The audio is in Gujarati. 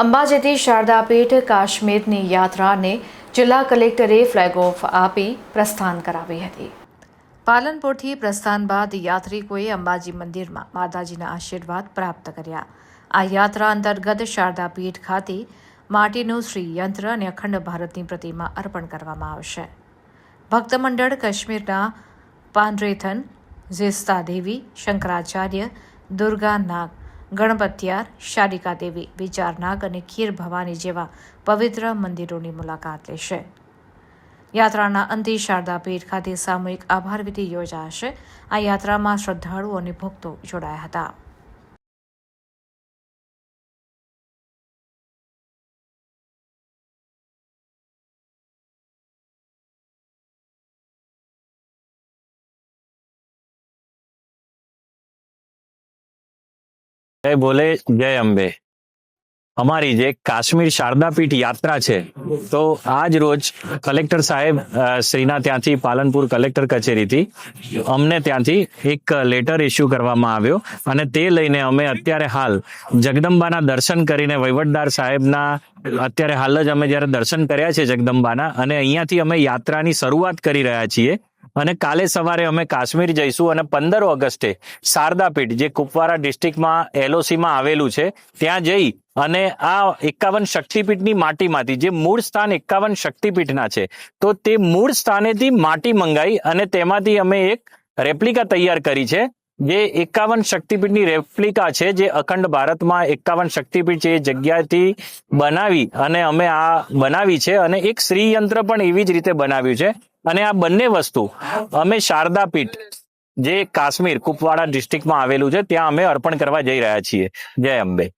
અંબાજીથી શારદાપીઠ કાશ્મીરની યાત્રાને જિલ્લા કલેક્ટરે ફ્લેગ ઓફ આપી પ્રસ્થાન કરાવી હતી. પાલનપુરથી પ્રસ્થાન બાદ યાત્રિકોએ અંબાજી મંદિરમાં માતાજીના આશીર્વાદ પ્રાપ્ત કર્યા. આ યાત્રા અંતર્ગત શારદાપીઠ ખાતે માટીનું શ્રીયંત્ર અને અખંડ ભારતની પ્રતિમા અર્પણ કરવામાં આવશે. ભક્ત મંડળ કાશ્મીરના પાંડરેથન, ઝેસ્તા દેવી, શંકરાચાર્ય, દુર્ગા નાગ ગણપત્યાર શારિકા દેવી, વિચારનાગ અને ખીર ભવાની જેવા પવિત્ર મંદિરોની મુલાકાત લેશે. યાત્રાના અંતે શારદાપીઠ ખાતે સામૂહિક આભાર વિધિ યોજાશે. આ યાત્રામાં શ્રદ્ધાળુઓ અને ભક્તો જોડાયા હતા. જય ભોલે જય અંબે. અમારી જે કાશ્મીર શારદાપીઠ યાત્રા છે, તો આજ રોજ કલેક્ટર સાહેબ શ્રીના ત્યાંથી પાલનપુર કલેક્ટર કચેરીથી અમને ત્યાંથી એક લેટર ઇસ્યુ કરવામાં આવ્યો અને તે લઈને અમે અત્યારે હાલ જગદંબાના દર્શન કરીને વહીવટદાર સાહેબના, અત્યારે હાલ જ અમે જ્યારે દર્શન કર્યા છે જગદંબાના અને અહીંયાથી અમે યાત્રાની શરૂઆત કરી રહ્યા છીએ. અને કાલે સવારે અમે કાશ્મીર જઈશું અને પંદર ઓગસ્ટે શારદાપીઠ, જે કુપવારા ડિસ્ટ્રિક્ટમાં, એલઓસીમાં આવેલું છે, ત્યાં જઈ અને આ એકાવન શક્તિપીઠની માટીમાંથી, જે મૂળ સ્થાન એકાવન શક્તિપીઠના છે, તો તે મૂળ સ્થાનેથી માટી મંગાઈ અને તેમાંથી અમે એક રેપ્લિકા તૈયાર કરી છે, જે એકાવન શક્તિપીઠની રેપ્લિકા છે, જે અખંડ ભારતમાં એકાવન શક્તિપીઠ છે, એ જગ્યાથી બનાવી અને અમે આ બનાવી છે અને એક શ્રીયંત્ર પણ એવી જ રીતે બનાવ્યું છે અને આ બંને વસ્તુ અમે શારદાપીઠ જે કાશ્મીર કુપવાડા ડિસ્ટ્રિક્ટમાં આવેલું છે, ત્યાં અમે અર્પણ કરવા જઈ રહ્યા છીએ. જય અંબે.